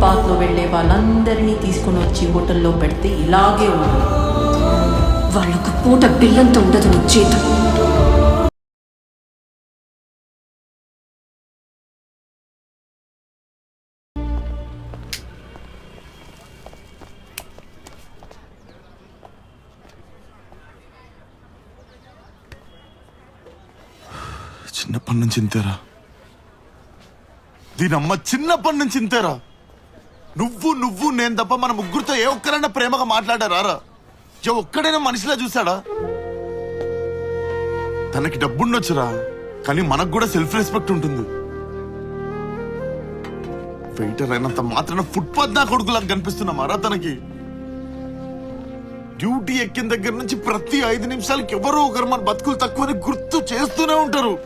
ఫుట్పాత్లో వెళ్ళే వాళ్ళందరినీ తీసుకొని వచ్చి హోటల్లో పెడితే ఇలాగే ఉంటుంది. వాళ్ళొక పూట పిల్లంత ఉండదు నీ జీతం చిన్నప్పటి నుంచి ఇంతేరా. దీనమ్మ చిన్నప్పటి నుంచి ఇంతేరా. నువ్వు నువ్వు నేను తప్ప మన ముగ్గురితో ఏ ఒక్కరైనా ప్రేమగా మాట్లాడారా? ఏ ఒక్కడైనా మనిషిలా చూసాడా తనకి డబ్బుండొచ్చురా కానీ మనకు కూడా సెల్ఫ్ రెస్పెక్ట్ ఉంటుంది. వెయిటర్ అయినంత మాత్రాన ఫుట్పాత్ నా కొడుకులా కనిపిస్తున్నామారా తనకి. డ్యూటీ ఎక్కిన దగ్గర నుంచి ప్రతి ఐదు నిమిషాలకి ఎవరో ఒకరు మన బతుకులు తక్కువని గుర్తు చేస్తూనే ఉంటారు.